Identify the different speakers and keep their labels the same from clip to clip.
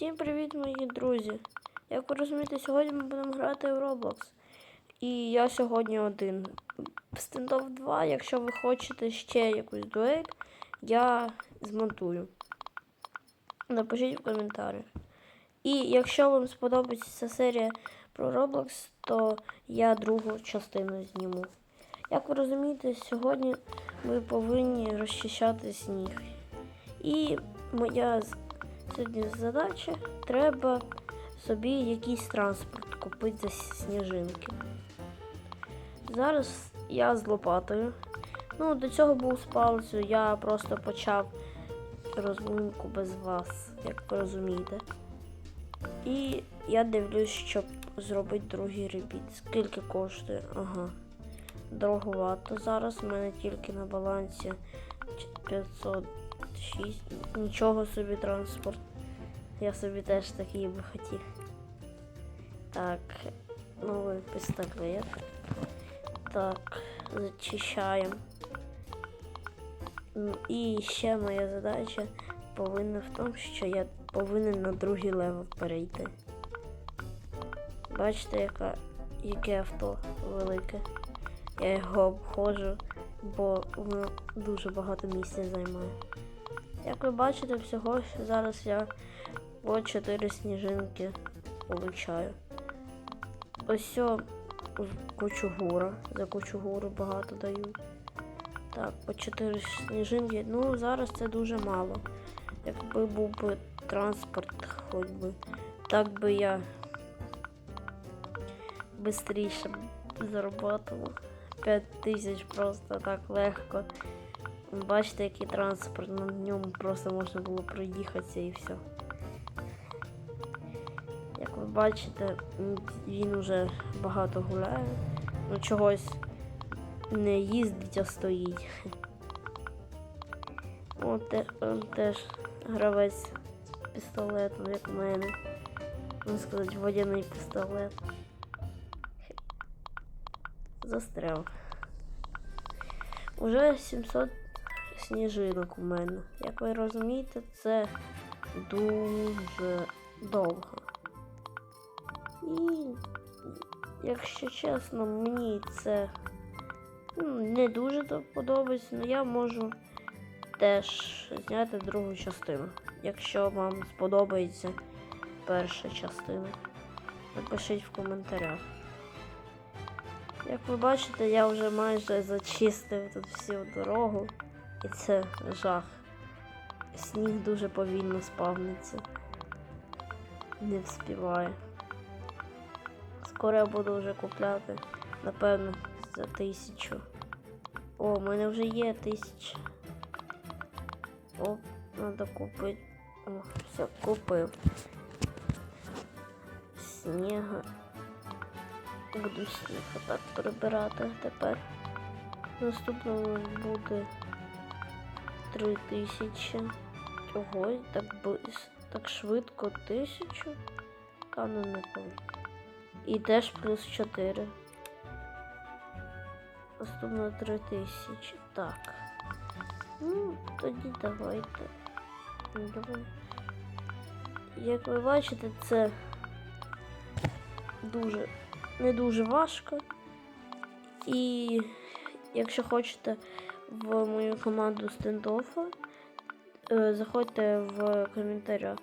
Speaker 1: Всім привіт, мої друзі! Як ви розумієте, сьогодні ми будемо грати в Roblox. І я сьогодні один. В Standoff 2, якщо ви хочете ще якусь дуель, я змонтую. Напишіть в коментарях. І якщо вам сподобається ця серія про Roblox, то я другу частину зніму. Як ви розумієте, сьогодні ми повинні розчищати сніг. І моя сьогодні задача треба собі якийсь транспорт купити за сніжинки. Зараз я з лопатою. Ну, до цього був з палицею, я просто почав розминку без вас, як ви розумієте. І я дивлюсь, щоб зробити другий ребіт. Скільки коштує? Ага. Дороговато. Зараз у мене тільки на балансі 506. Нічого собі транспорт. Я собі теж такий би хотів. Так, новий пістолет. Так, зачищаємо. І ще моя задача повинна в тому, що я повинен на другий левел перейти. Бачите, яка, яке авто велике. Я його обходжу, бо воно дуже багато місця займає. Як ви бачите, всього зараз я по 4 сніжинки получаю. Ось кучугура. За кучугуру багато дають. Так, по 4 сніжинки. Ну, зараз це дуже мало. Якби був би транспорт, хоч би. Так би я швидше заробляла. 5 тисяч просто так легко. Бачите, який транспорт, на ньому просто можна було проїхатися і все. Як ви бачите, він уже багато гуляє. Ну чогось не їздить, а стоїть. О, те, он теж гравець з пістолетом, як у мене. Можна сказати, водяний пістолет. Застряв. Уже 700 сніжинок у мене. Як ви розумієте, це дуже довго. І, якщо чесно, мені це ну, не дуже подобається, але я можу теж зняти другу частину. Якщо вам сподобається перша частина, напишіть в коментарях. Як ви бачите, я вже майже зачистив тут всю дорогу. І це жах. Сніг дуже повільно спавниться. Не вспіває. Скоро я буду вже купляти, напевно, за тисячу. О, у мене вже є тисяча. О, треба купити. О, все, купив. Сніга. Буду сніг так прибирати тепер. Наступного буде 3000. Ого, так бис- так швидко тисячу. Кану не помню. І теж плюс 4. Наступно 3000. Так. Ну, тоді давайте. Ну, Давай. Як ви бачите, це дуже не дуже важко. І якщо хочете в мою команду стендофа, е, заходьте в коментарях.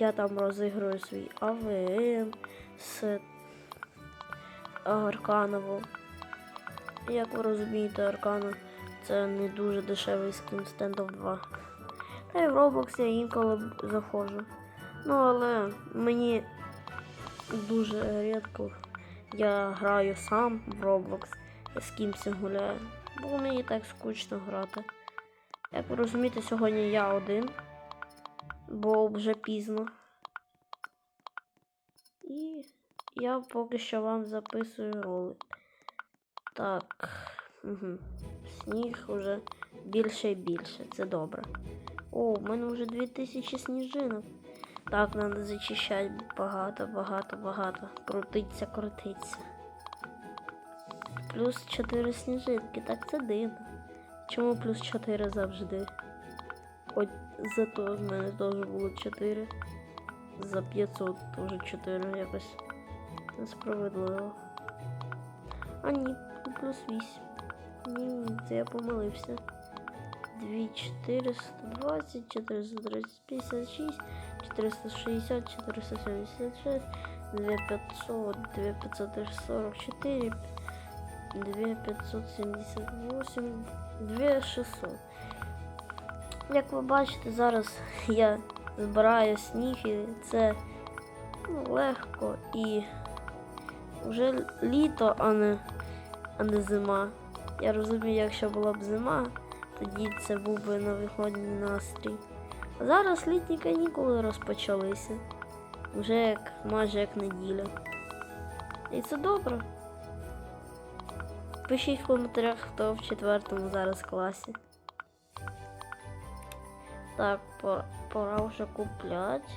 Speaker 1: Я там розіграю свій АВМ з Арканову. Як ви розумієте, Аркана це не дуже дешевий скін стендов 2. Та й в Roblox я інколи заходжу. Ну, але мені дуже рідко я граю сам в Roblox, я з кимось гуляю, бо мені так скучно грати. Як ви розумієте, сьогодні я один, бо вже пізно. І я поки що вам записую ролик. Так. Угу. Сніг уже більше і більше, це добре. О, у мене вже 2000 сніжинок. Так, треба зачищати багато, багато, багато. Крутиться, крутиться. Плюс 4 сніжинки, так це дивно. Чому плюс 4 завжди? Хоч зато в мене теж було 4. за 500 вже 4 якось несправедливо. А ні, плюс 8. Ні, це я помилився. 2420, 456, 460, 476, 2500, 2544, 2578, 2600. Як ви бачите, зараз я збираю сніг і це ну, легко і вже літо, а не, а не зима. Я розумію, якщо була б зима, тоді це був би новогодній настрій. А зараз літні канікули розпочалися. Вже як майже як неділя. І це добре. Пишіть в коментарях, хто в четвертому зараз класі. Так, пора, пора вже купляти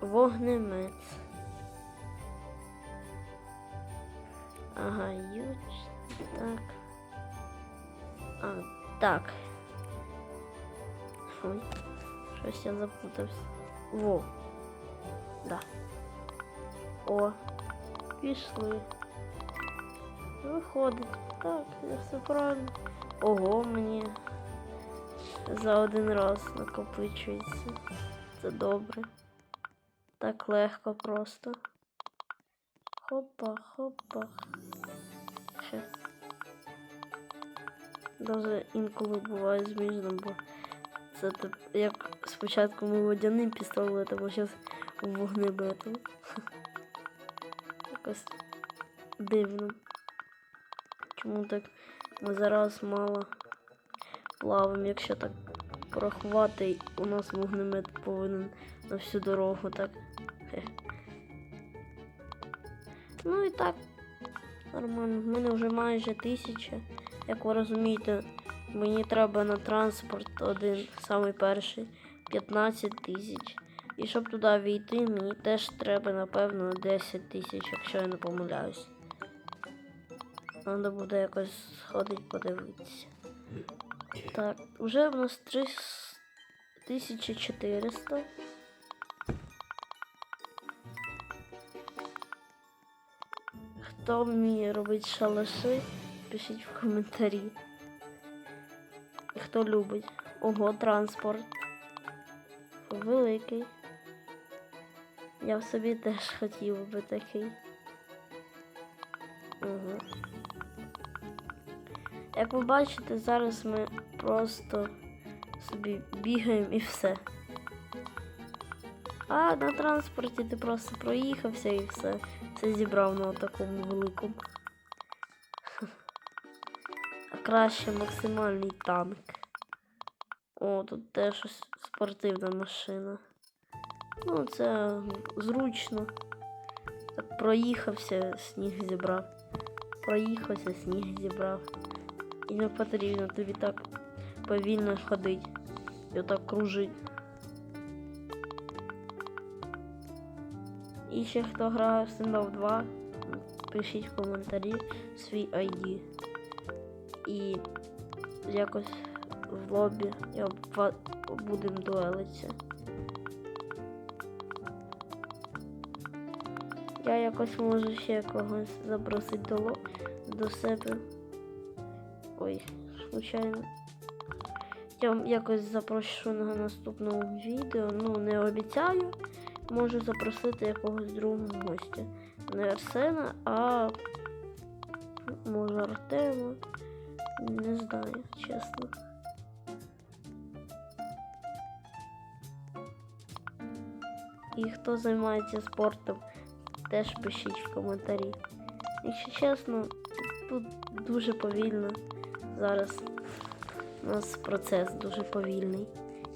Speaker 1: вогнемет. Ага, ють. Так. А, так. Ой, щось я запутався. Во. Да. О, пішли. Виходить. Так, я все правильно. Ого, мені за один раз накопичується. Це добре. Так легко просто. Хопа, хопа. Хе. Даже інколи буває зміжно, бо це як спочатку ми водяним пістолетом, а зараз вогнеметом. Якось дивно. Чому так ми зараз мало плаваємо, якщо так порахувати, у нас вогнемет повинен на всю дорогу так. Хе. Ну і так, нормально. В мене вже майже тисяча. Як ви розумієте, мені треба на транспорт один, самий перший, 15 тисяч. І щоб туди війти, мені теж треба, напевно, 10 тисяч, якщо я не помиляюсь. Треба буде якось сходити подивитися. Так, вже в нас 3400. Хто вміє робити шалаши, пишіть в коментарі. І хто любить. Ого, транспорт. Великий. Я в собі теж хотів би такий. Як ви бачите, зараз ми просто собі бігаємо і все. А на транспорті ти просто проїхався і все. Це зібрав на такому великому. А краще максимальний танк. О, тут теж спортивна машина. Ну, це зручно. Так проїхався, сніг зібрав. Проїхався, сніг зібрав. І не потрібно тобі так повільно ходити. І отак кружить. І ще хто грає в Standoff 2, пишіть в коментарі свій ID. І якось в лобі я будемо дуелитися. Я якось можу ще когось запросити до, до себе. Ой, случайно. Я вам якось запрошу на наступному відео. Ну, не обіцяю. Можу запросити якогось другого гостя. Не Арсена, а може Артема. Не знаю, чесно. І хто займається спортом, теж пишіть в коментарі. Якщо чесно, тут дуже повільно. Зараз у нас процес дуже повільний.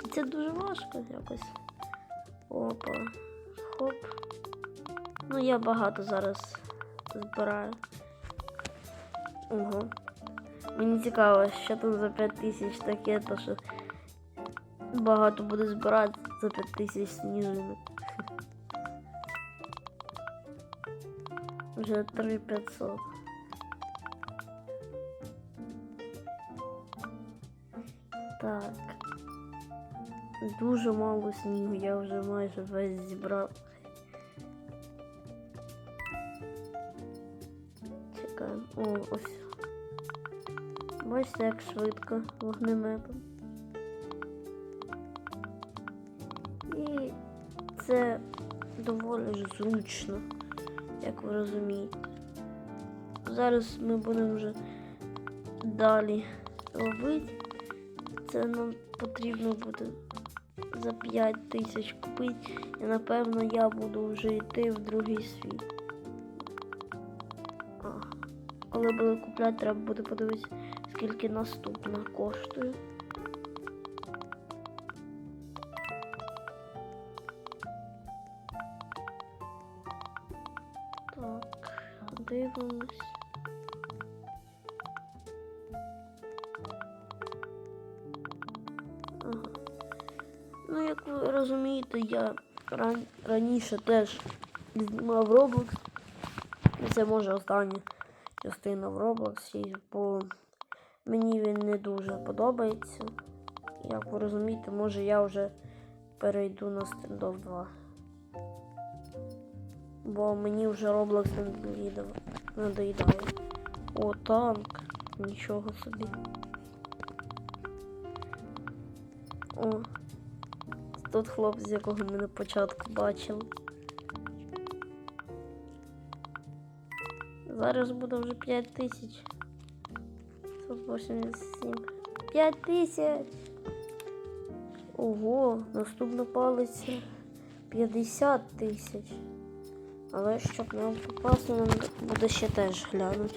Speaker 1: І це дуже важко якось. Опа. Хоп. Ну, я багато зараз збираю. Ого. Мені цікаво, що тут за 5 тисяч таке, то що багато буде збирати за 5 тисяч сніжинок. Вже 3500. Дуже мало снігу, я вже майже весь зібрав. Чекаємо. О, ось. Бачите, як швидко вогнеметом. І це доволі ж зручно, як ви розумієте. Зараз ми будемо вже далі робити. Це нам потрібно буде за 5 тисяч купити. І напевно я буду вже йти в другий світ. А, коли буду купляти, треба буде подивитися, скільки наступна коштує. Так, дивимось. Ран... раніше теж знімав Roblox. І Це може остання частина в Roblox, бо мені він не дуже подобається. Як ви розумієте, може я вже перейду на Standoff 2. Бо мені вже Roblox не надоїдає. О, танк. Нічого собі. О. Тут хлопець, якого ми на початку бачили. Зараз буде вже 5 тисяч. 187. 5 тисяч! Ого, наступна палиця 50 тисяч. Але щоб нам попасти, нам буде ще теж глянути.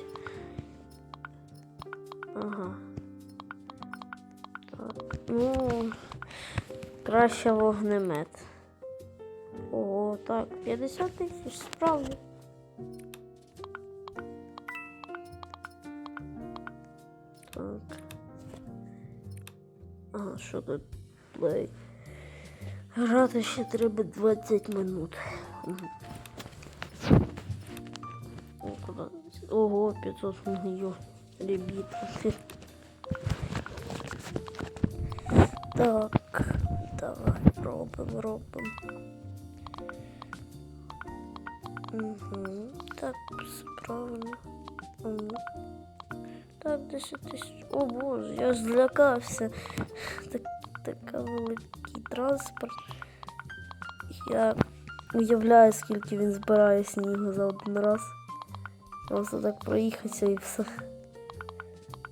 Speaker 1: Ага. Так, ну. Краще вогнемет. О, так, 50 тисяч, справді. Так. А, що тут плей? Грати ще треба 20 минут. О, куди? Ого, 500 мільйонів. Ребята. Так, робимо. Угу. Так, все правильно. Угу. Так, 10 тисяч. О боже, я злякався. Так, така великий транспорт. Я уявляю, скільки він збирає снігу за один раз. Просто так проїхатися і все.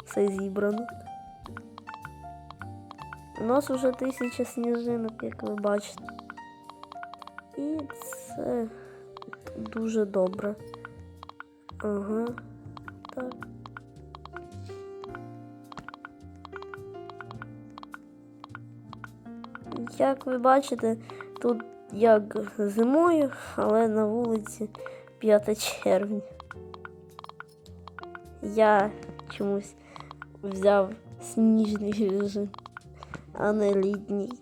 Speaker 1: Все зібрано. У нас вже тисяча сніжинок, як ви бачите. І це дуже добре. Ага. Так. Як ви бачите, тут як зимою, але на вулиці 5 червня. Я чомусь взяв сніжний режим а не літній.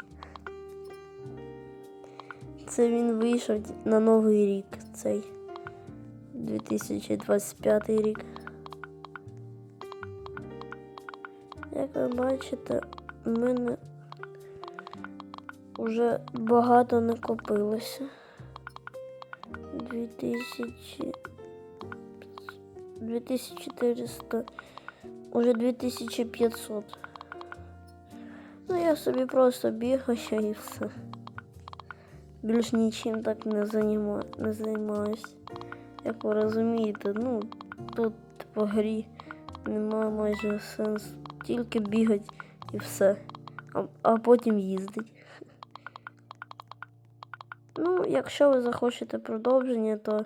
Speaker 1: Це він вийшов на новий рік, цей 2025 рік. Як ви бачите, у мене вже багато накопилося. 2000 2400 уже 2500 Ну, я собі просто бігаю і все. Більш нічим так не, займа... не займаюсь. Як ви розумієте, ну, тут по грі немає майже сенсу. Тільки бігати і все. А, а потім їздить. Ну, якщо ви захочете продовження, то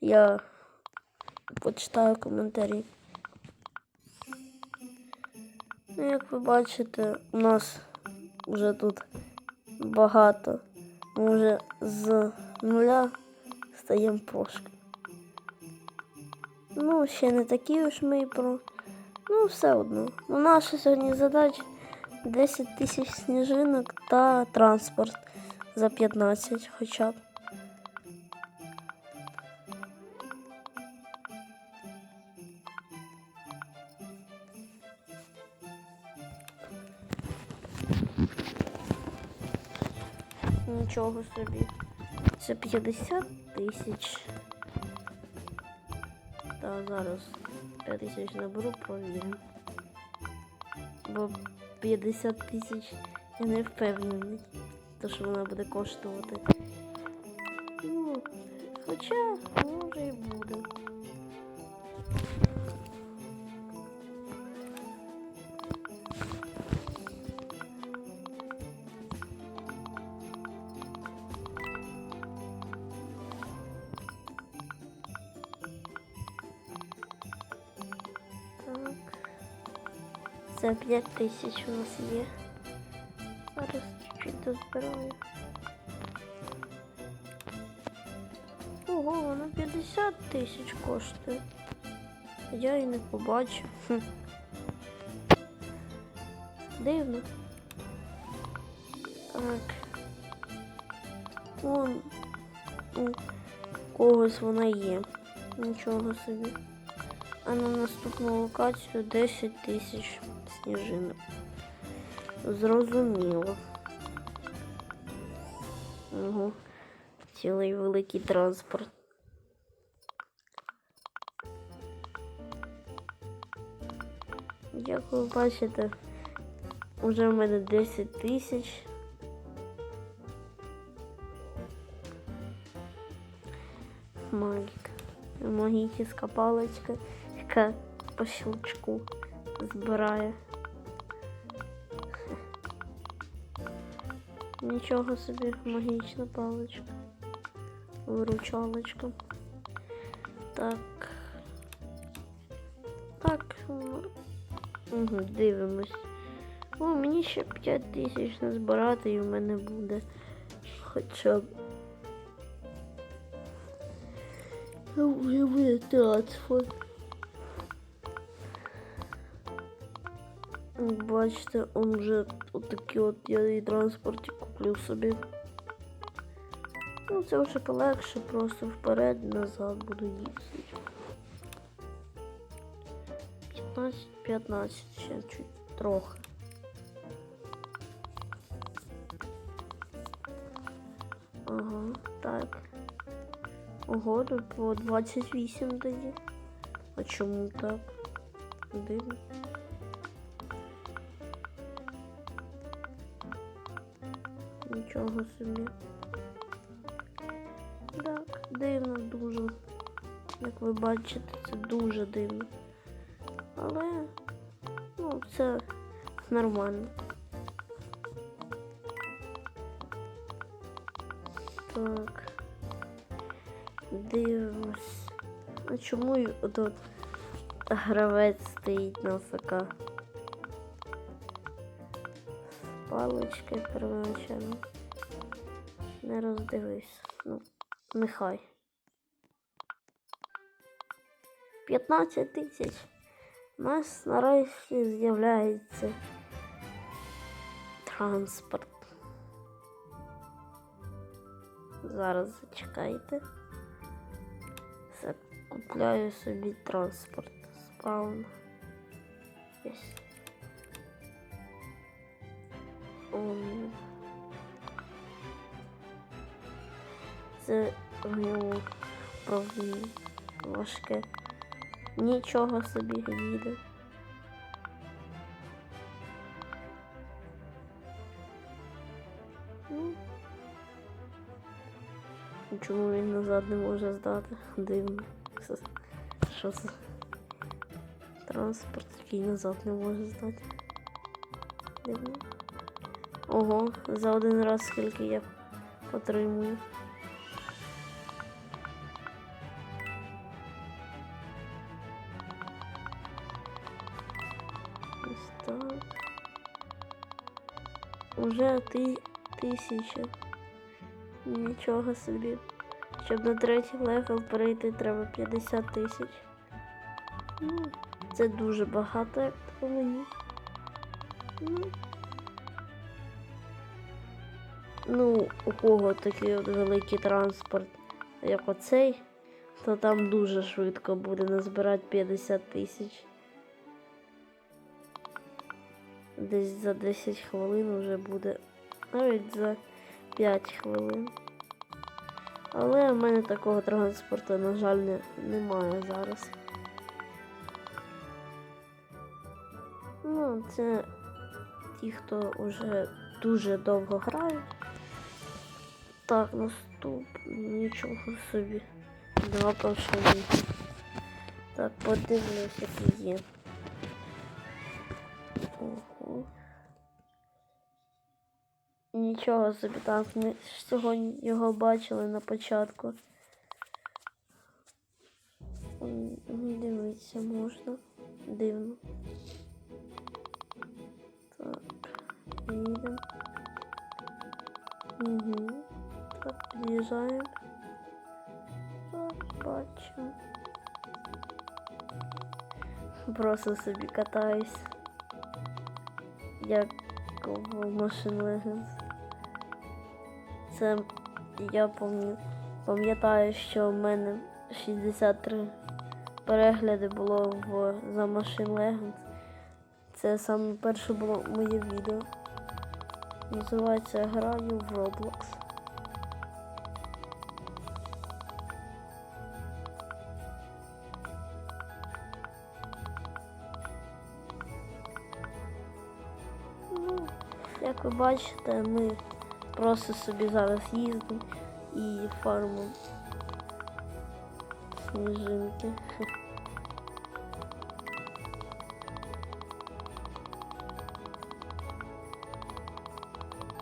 Speaker 1: я почитаю коментарі. Ну, як ви бачите, у нас вже тут багато. Ми вже з нуля стаємо прошки. Ну, ще не такі уж ми і про. Ну, все одно. Ну, наша сьогодні задача 10 тисяч сніжинок та транспорт за 15 хоча б. Нічого собі. Це 50 тисяч. Та зараз 5 тисяч наберу, провіримо. Бо 50 тисяч я не впевнений, то що вона буде коштувати. Це 5 тисяч у нас є. Зараз чуть-чуть дозбираю. Ого, воно 50 тисяч коштує. Я і не побачив. Хм. Дивно. Так. Вон у когось вона є. Нічого собі. А на наступну локацію 10 тисяч сніжинок. Зрозуміло. Ого. Цілий великий транспорт. Як ви бачите, вже в мене 10 тисяч. Магік. Магічна паличка, яка по щелчку збирає. Нічого собі магічна паличка. Виручалочка. Так. Так. Угу, дивимось. О, мені ще 5 тисяч назбирати і в мене буде хоча б. Ну, вже буде трансфер. Бачите, он вже отакий от я і транспорті куплю собі. Ну, це вже полегше, просто вперед, назад буду їздити. 15, 15, ще чуть трохи. Ага, так. Ого, тут по 28 дає. А чому так? Дивно. Нічого собі. Так, дивно дуже. Як ви бачите, це дуже дивно. Але ну, це нормально. Так. Дивимось. А чому тут гравець стоїть на СК? Палички первоначально. Не роздивись. Ну, нехай. 15 тисяч. У нас нарешті з'являється транспорт. Зараз зачекайте. Все, купляю собі транспорт. Справно. Ось. Ом. Це в ньому правда важке. Нічого собі їде. Ну, Чому він назад не може здати? Дивно. Що це? Транспорт, який назад не може здати. Дивно. Ого, за один раз скільки я отримую. Ти тисяча. Нічого собі. Щоб на третій левел перейти, треба 50 тисяч. Ну, це дуже багато, як по мені. Ну, ну, у кого такий от великий транспорт, як оцей, то там дуже швидко буде назбирати 50 тисяч. Десь за 10 хвилин вже буде. Навіть за 5 хвилин. Але в мене такого транспорту, на жаль, не, немає зараз. Ну, це ті, хто вже дуже довго грають. Так, наступ. Нічого собі. Два пошли. Так, подивлюсь, які є. Нічого собі так, ми сьогодні його бачили на початку. М, Дивитися можна. Дивно. Так, їдемо. Угу. Так, під'їжджаємо. Так, бачимо. Просто собі катаюсь. Як в Machine Legends. Це я пам'ятаю, що в мене 63 перегляди було в за Machine Legends. Це саме перше було моє відео. Називається Граю в Roblox. Ну, як ви бачите, ми просто собі зараз їздимо і фармимо сніжинки.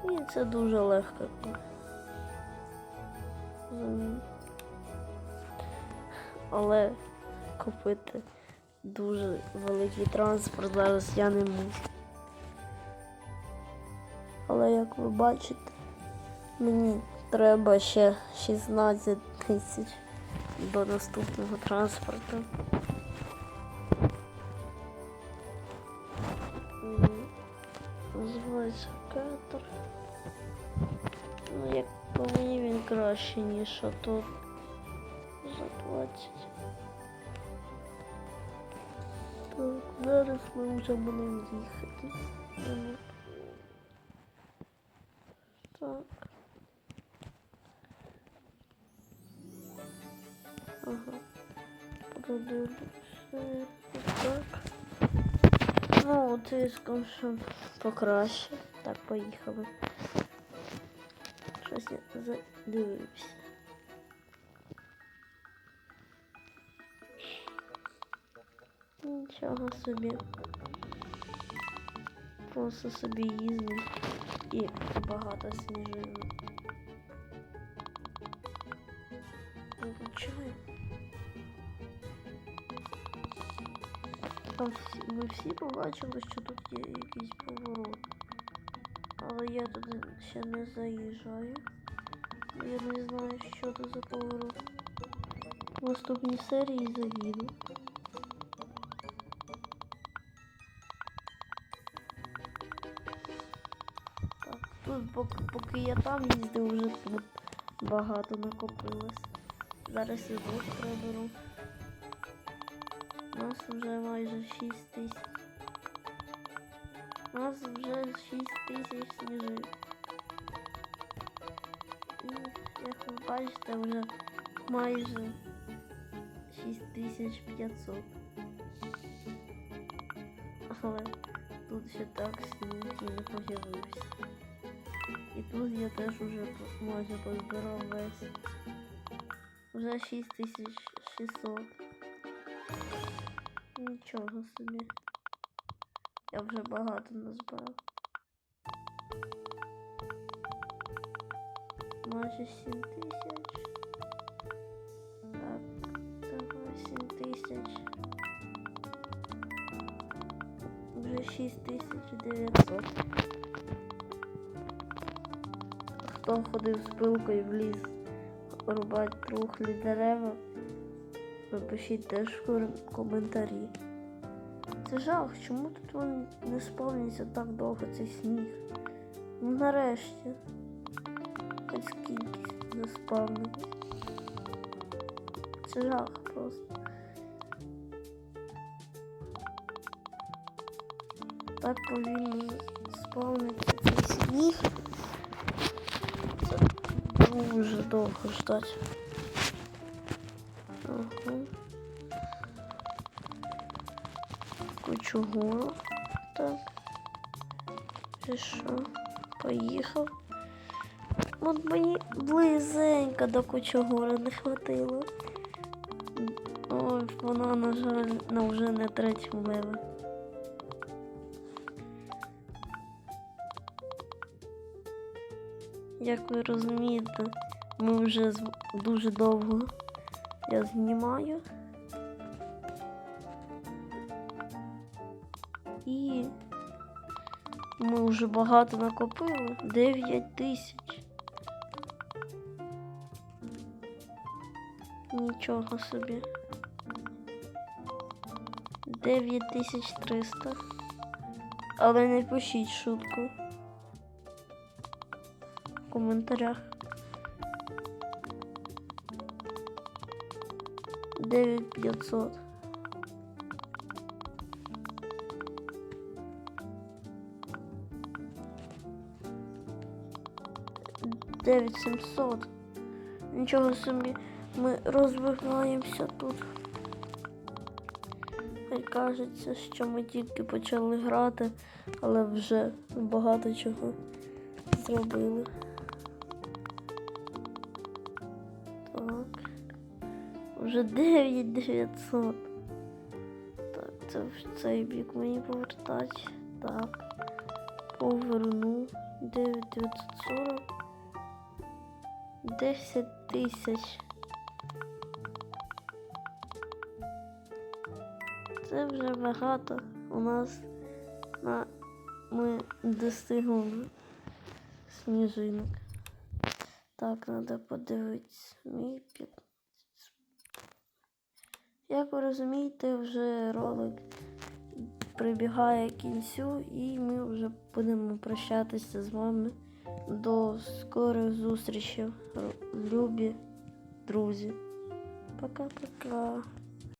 Speaker 1: І це дуже легко. Але купити дуже великий транспорт зараз я не можу. Але як ви бачите, мені треба ще 16 тисяч до наступного транспорту. Називається катер. Ну, як по мені він краще, ніж тут за 20. Так, зараз ми вже будемо їхати. Ну, от я сказав, що покраще. Так, поїхали. Щось я задивився. Нічого собі. Просто собі їздив і багато сніжинок. Виключаю. Всі, ми всі побачили, що тут є якийсь поворот. Але я туди ще не заїжджаю. Я не знаю, що це за поворот. В наступній серії заїду. Так, тут поки, поки я там їздив, вже тут багато накопилось. Зараз я тут приберу. У нас вже майже 6 тисяч. У нас вже 6 тисяч сніжин. І, як ви бачите, вже майже 6500. Але тут ще так сніг не появився. І тут я теж уже майже позбирав весь. Вже 6600. Нічого собі. Я вже багато назбирав. Майже 7 тисяч. Так, давай 7 тисяч. Вже 6900. Хто ходив з пилкою в ліс рубати трухлі дерева? Напишіть теж коментарі. Це жах, чому тут він не сповнюється так довго цей сніг? Ну нарешті. Хоч скільки заспавнилось. Це жах просто. Так повільно сповниться цей сніг. дуже довго ждати. Гору. Так. І що? Поїхав. От мені близенько до Кучугура не хватило. Ой, вона, на жаль, на вже не третьому леві. Як ви розумієте, ми вже дуже довго я знімаю. І ми вже багато накопили. 9 тисяч. Нічого собі. 9300. Але не пишіть шутку. В коментарях. 9500. Дев'ять сімсот. Нічого собі, ми розвиваємося тут. Хай кажеться, що ми тільки почали грати, але вже багато чого зробили. Так. Вже 9900. Так, це в цей бік мені повертати. Так. Поверну. 9940. 10 тисяч. Це вже багато. У нас на ми достигли сніжинок. Так, треба подивитися. Мій 15. Як ви розумієте, вже ролик прибігає кінцю, і ми вже будемо прощатися з вами. До скорих зустрічей, любі друзі. Пока-пока.